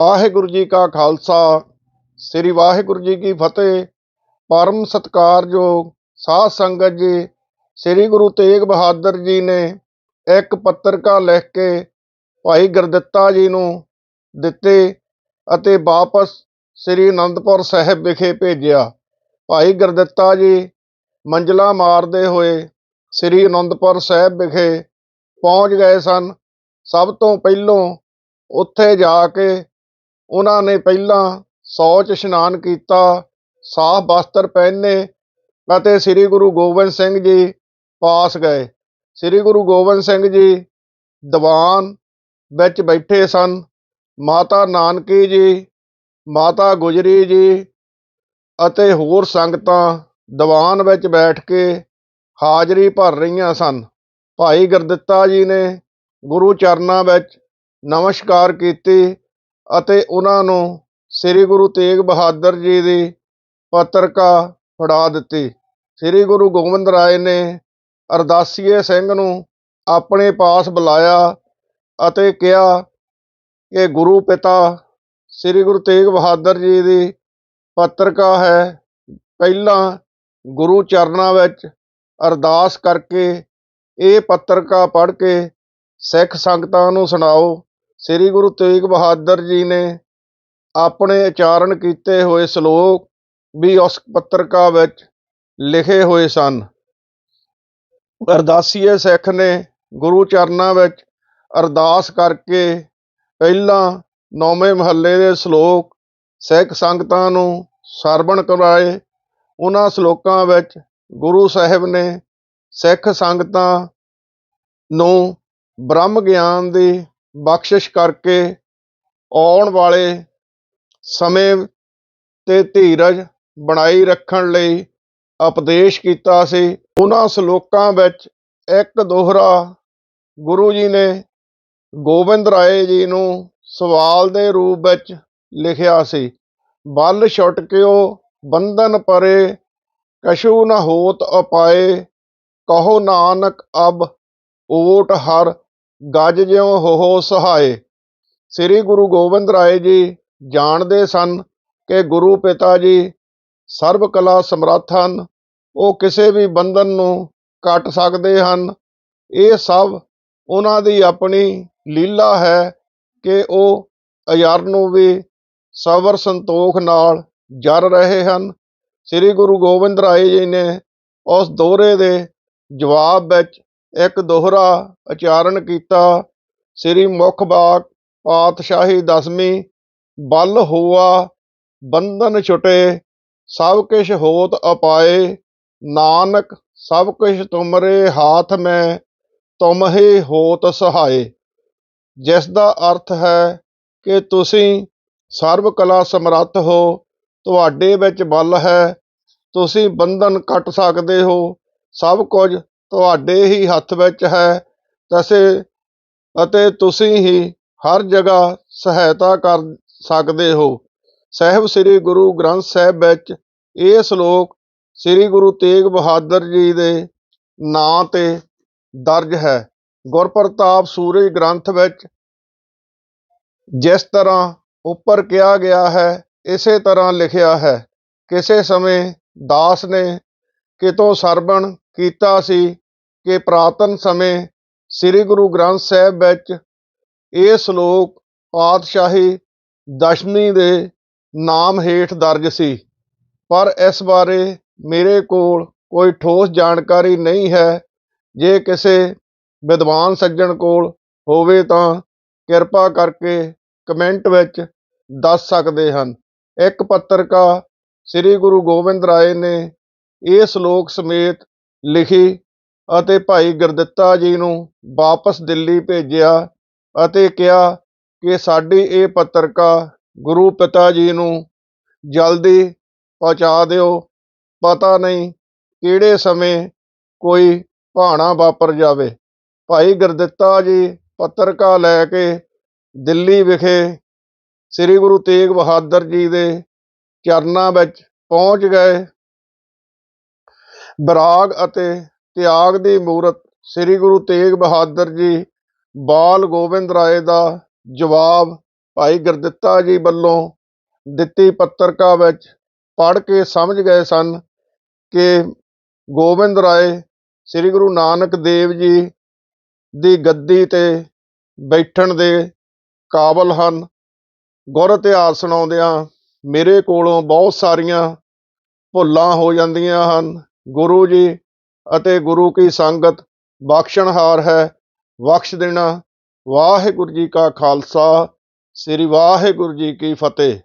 ਵਾਹਿਗੁਰੂ ਜੀ ਕਾ ਖਾਲਸਾ, ਸ੍ਰੀ ਵਾਹਿਗੁਰੂ ਜੀ ਕੀ ਫਤਿਹ। ਪਰਮ ਸਤਿਕਾਰਯੋਗ ਸਾਧ ਸੰਗਤ ਜੀ, ਸ੍ਰੀ ਗੁਰੂ ਤੇਗ ਬਹਾਦਰ ਜੀ ਨੇ ਇੱਕ ਪੱਤਰਕਾ ਲਿਖ ਕੇ ਭਾਈ ਗੁਰਦਿੱਤਾ ਜੀ ਨੂੰ ਦਿੱਤੇ ਅਤੇ ਵਾਪਸ ਸ੍ਰੀ ਅਨੰਦਪੁਰ ਸਾਹਿਬ ਵਿਖੇ ਭੇਜਿਆ। ਭਾਈ ਗੁਰਦਿੱਤਾ ਜੀ ਮੰਜ਼ਲਾ ਮਾਰਦੇ ਹੋਏ ਸ੍ਰੀ ਅਨੰਦਪੁਰ ਸਾਹਿਬ ਵਿਖੇ ਪਹੁੰਚ ਗਏ ਸਨ। ਸਭ ਤੋਂ ਪਹਿਲੋਂ ਉੱਥੇ ਜਾ ਕੇ ਉਹਨਾਂ ਨੇ ਪਹਿਲਾਂ ਸੌ 'ਚ ਇਸ਼ਨਾਨ ਕੀਤਾ ਸਾਫ਼ ਵਸਤਰ ਪਹਿਨੇ ਅਤੇ ਸ੍ਰੀ ਗੁਰੂ ਗੋਬਿੰਦ ਸਿੰਘ ਜੀ ਪਾਸ ਗਏ। ਸ੍ਰੀ ਗੁਰੂ ਗੋਬਿੰਦ ਸਿੰਘ ਜੀ ਦੀਵਾਨ ਵਿੱਚ ਬੈਠੇ ਸਨ। ਮਾਤਾ ਨਾਨਕੀ ਜੀ, ਮਾਤਾ ਗੁਜਰੀ ਜੀ ਅਤੇ ਹੋਰ ਸੰਗਤਾਂ ਦੀਵਾਨ ਵਿੱਚ ਬੈਠ ਕੇ ਹਾਜ਼ਰੀ ਭਰ ਰਹੀਆਂ ਸਨ। ਭਾਈ ਗੁਰਦਿੱਤਾ ਜੀ ਨੇ ਗੁਰੂ ਚਰਨਾਂ ਵਿੱਚ ਨਮਸਕਾਰ ਕੀਤੀ ਅਤੇ ਉਹਨਾਂ ਨੂੰ ਸ੍ਰੀ ਗੁਰੂ ਤੇਗ ਬਹਾਦਰ ਜੀ ਦੀ ਪੱਤਰਕਾ ਫੜਾ ਦਿੱਤੀ। ਸ੍ਰੀ ਗੁਰੂ ਗੋਬਿੰਦ ਰਾਏ ਨੇ ਅਰਦਾਸੀਏ ਸਿੰਘ ਨੂੰ ਆਪਣੇ ਪਾਸ ਬੁਲਾਇਆ ਅਤੇ ਕਿਹਾ ਕਿ ਗੁਰੂ ਪਿਤਾ ਸ੍ਰੀ ਗੁਰੂ ਤੇਗ ਬਹਾਦਰ ਜੀ ਦੀ ਪੱਤਰਕਾ ਹੈ। ਪਹਿਲਾਂ ਗੁਰੂ ਚਰਨਾਂ ਵਿੱਚ ਅਰਦਾਸ ਕਰਕੇ ਇਹ ਪੱਤਰਕਾ ਪੜ੍ਹ ਕੇ ਸਿੱਖ ਸੰਗਤਾਂ ਨੂੰ ਸੁਣਾਓ। ਸ੍ਰੀ ਗੁਰੂ ਤੇਗ ਬਹਾਦਰ ਜੀ ਨੇ ਆਪਣੇ ਉਚਾਰਨ ਕੀਤੇ ਹੋਏ ਸ਼ਲੋਕ ਵੀ ਉਸ ਪੱਤਰਕਾ ਵਿੱਚ ਲਿਖੇ ਹੋਏ ਸਨ। ਅਰਦਾਸੀਏ ਸਿੱਖ ਨੇ ਗੁਰੂ ਚਰਨਾਂ ਵਿੱਚ ਅਰਦਾਸ ਕਰਕੇ ਪਹਿਲਾਂ ਨੌਵੇਂ ਮਹੱਲੇ ਦੇ ਸ਼ਲੋਕ ਸਿੱਖ ਸੰਗਤਾਂ ਨੂੰ ਸਰਵਣ ਕਰਾਏ ਉਹਨਾਂ ਸ਼ਲੋਕਾਂ ਵਿੱਚ ਗੁਰੂ ਸਾਹਿਬ ਨੇ ਸਿੱਖ ਸੰਗਤਾਂ ਨੂੰ ਬ੍ਰਹਮ ਗਿਆਨ ਦੀ ਬਖਸ਼ਿਸ਼ ਕਰਕੇ ਆਉਣ ਵਾਲੇ ਸਮੇਂ ਤੇ ਧੀਰਜ ਬਣਾਈ ਰੱਖਣ ਲਈ ਉਪਦੇਸ਼ ਕੀਤਾ ਸੀ। ਉਹਨਾਂ ਸ਼ਲੋਕਾਂ ਵਿੱਚ ਇੱਕ ਦੋਹਰਾ ਗੁਰੂ ਜੀ ਨੇ ਗੋਬਿੰਦ ਰਾਏ ਜੀ ਨੂੰ ਸਵਾਲ ਦੇ ਰੂਪ ਵਿੱਚ ਲਿਖਿਆ ਸੀ ਬਲ ਛੁਟਕਿਓ ਬੰਧਨ ਪਰੇ, ਕਛੂ ਨ ਹੋਤ ਉਪਾਏ, ਕਹੋ ਨਾਨਕ ਅਬ ਓਟ ਹਰ ਗਜ ਜਿਉ ਹੋ ਸਹਾਏ। ਸ੍ਰੀ ਗੁਰੂ ਗੋਬਿੰਦ ਰਾਏ ਜੀ ਜਾਣਦੇ ਸਨ ਕਿ ਗੁਰੂ ਪਿਤਾ ਜੀ ਸਰਬ ਕਲਾ ਸਮਰੱਥ ਹਨ। ਉਹ ਕਿਸੇ ਵੀ ਬੰਧਨ ਨੂੰ ਕੱਟ ਸਕਦੇ ਹਨ। ਇਹ ਸਭ ਉਹਨਾਂ ਦੀ ਆਪਣੀ ਲੀਲਾ ਹੈ ਕਿ ਉਹ ਅਯਰ ਨੂੰ ਵੀ ਸਬਰ ਸੰਤੋਖ ਨਾਲ ਜਰ ਰਹੇ ਹਨ। ਸ੍ਰੀ ਗੁਰੂ ਗੋਬਿੰਦ ਰਾਏ ਜੀ ਨੇ ਉਸ ਦੋਹਰੇ ਦੇ ਜਵਾਬ ਵਿੱਚ ਇੱਕ ਦੋਹਰਾ ਉਚਾਰਨ ਕੀਤਾ। ਸ੍ਰੀ ਮੁਖ ਬਾਗ ਪਾਤਸ਼ਾਹੀ ਦਸਵੀਂ, ਬਲ ਹੋਆ, ਬੰਧਨ ਛੁਟੇ, ਸਭ ਕਿਛ ਹੋਤ ਅਪਾਏ, ਨਾਨਕ, ਸਭ ਕੁਛ ਤੁਮਰੇ ਹਾਥ ਮੈਂ, ਤੁਮ ਹੀ ਹੋਤ ਸਹਾਏ। ਜਿਸ ਦਾ ਅਰਥ ਹੈ ਕਿ ਤੁਸੀਂ ਸਰਵ ਕਲਾ ਸਮਰੱਥ ਹੋ, ਤੁਹਾਡੇ ਵਿੱਚ ਬਲ ਹੈ, ਤੁਸੀਂ ਬੰਧਨ ਕੱਟ ਸਕਦੇ ਹੋ, ਸਭ ਕੁਝ ਤੁਹਾਡੇ ਹੀ ਹੱਥ ਵਿੱਚ ਹੈ, ਤਸੇ ਅਤੇ ਤੁਸੀਂ ਹੀ ਹਰ ਜਗ੍ਹਾ ਸਹਾਇਤਾ ਕਰ ਸਕਦੇ ਹੋ। ਸਹਿਬ ਸ੍ਰੀ ਗੁਰੂ ਗ੍ਰੰਥ ਸਾਹਿਬ ਵਿੱਚ ਇਹ ਸ਼ਲੋਕ ਸ੍ਰੀ ਗੁਰੂ ਤੇਗ ਬਹਾਦਰ ਜੀ ਦੇ ਨਾਂ ਤੇ ਦਰਜ ਹੈ। ਗੁਰਪ੍ਰਤਾਪ ਸੂਰਜ ਗ੍ਰੰਥ ਵਿੱਚ ਜਿਸ ਤਰ੍ਹਾਂ ਉੱਪਰ ਕਿਹਾ ਗਿਆ ਹੈ, ਇਸੇ ਤਰ੍ਹਾਂ ਲਿਖਿਆ ਹੈ। ਕਿਸੇ ਸਮੇਂ ਦਾਸ ਨੇ ਕਿਤੋਂ ਸਰਬਣ ਕੀਤਾ ਸੀ ਕਿ ਪ੍ਰਾਤਨ ਸਮੇਂ ਸ੍ਰੀ ਗੁਰੂ ਗ੍ਰੰਥ ਸਾਹਿਬ ਵਿੱਚ ਇਹ ਸ਼ਲੋਕ ਪਾਤਸ਼ਾਹੀ ਦਸ਼ਮੀ ਦੇ ਨਾਮ ਹੇਠ ਦਰਜ ਸੀ। ਪਰ ਇਸ ਬਾਰੇ ਮੇਰੇ ਕੋਲ ਕੋਈ ਠੋਸ ਜਾਣਕਾਰੀ ਨਹੀਂ ਹੈ। ਜੇ ਕਿਸੇ ਵਿਦਵਾਨ ਸੱਜਣ ਕੋਲ ਹੋਵੇ ਤਾਂ ਕਿਰਪਾ ਕਰਕੇ ਕਮੈਂਟ ਵਿੱਚ ਦੱਸ ਸਕਦੇ ਹਨ। ਇੱਕ ਪੱਤਰਕਾਰ ਸ੍ਰੀ ਗੁਰੂ ਗੋਬਿੰਦ ਰਾਏ ਨੇ ਇਹ ਸ਼ਲੋਕ ਸਮੇਤ ਲਿਖੀ ਅਤੇ ਭਾਈ ਗੁਰਦਿੱਤਾ ਜੀ ਨੂੰ ਵਾਪਸ ਦਿੱਲੀ ਭੇਜਿਆ ਅਤੇ ਕਿਹਾ ਕਿ ਸਾਡੀ ਇਹ ਪੱਤਰਕਾ ਗੁਰੂ ਪਿਤਾ ਜੀ ਨੂੰ ਜਲਦੀ ਪਹੁੰਚਾ ਦਿਓ। ਪਤਾ ਨਹੀਂ ਕਿਹੜੇ ਸਮੇਂ ਕੋਈ ਭਾਣਾ ਵਾਪਰ ਜਾਵੇ। ਭਾਈ ਗੁਰਦਿੱਤਾ ਜੀ ਪੱਤਰਕਾ ਲੈ ਕੇ ਦਿੱਲੀ ਵਿਖੇ ਸ੍ਰੀ ਗੁਰੂ ਤੇਗ ਬਹਾਦਰ ਜੀ ਦੇ ਚਰਨਾਂ ਵਿੱਚ ਪਹੁੰਚ ਗਏ। ਵਿਰਾਗ ਅਤੇ ਤਿਆਗ ਦੀ ਮੂਰਤ ਸ੍ਰੀ ਗੁਰੂ ਤੇਗ ਬਹਾਦਰ ਜੀ ਬਾਲ ਗੋਬਿੰਦ ਰਾਏ ਦਾ ਜਵਾਬ ਭਾਈ ਗੁਰਦਿੱਤਾ ਜੀ ਵੱਲੋਂ ਦਿੱਤੀ ਪੱਤਰਕਾ ਵਿੱਚ ਪੜ੍ਹ ਕੇ ਸਮਝ ਗਏ ਸਨ ਕਿ ਗੋਬਿੰਦ ਰਾਏ ਸ੍ਰੀ ਗੁਰੂ ਨਾਨਕ ਦੇਵ ਜੀ ਦੀ ਗੱਦੀ ਤੇ ਬੈਠਣ ਦੇ ਕਾਬਲ ਹਨ। ਗੁਰ ਇਤਿਹਾਸ ਸੁਣਾਉਂਦਿਆਂ ਮੇਰੇ ਕੋਲੋਂ ਬਹੁਤ ਸਾਰੀਆਂ ਭੁੱਲਾਂ ਹੋ ਜਾਂਦੀਆਂ ਹਨ। ਗੁਰੂ ਜੀ ਅਤੇ ਗੁਰੂ ਕੀ ਸੰਗਤ ਬਖਸ਼ਣਹਾਰ ਹੈ। ਬਖਸ਼ ਦੇਣਾ ਵਾਹਿਗੁਰੂ ਜੀ ਕਾ ਖਾਲਸਾ, ਸ੍ਰੀ ਵਾਹਿਗੁਰੂ ਜੀ ਕੀ ਫਤਿਹ।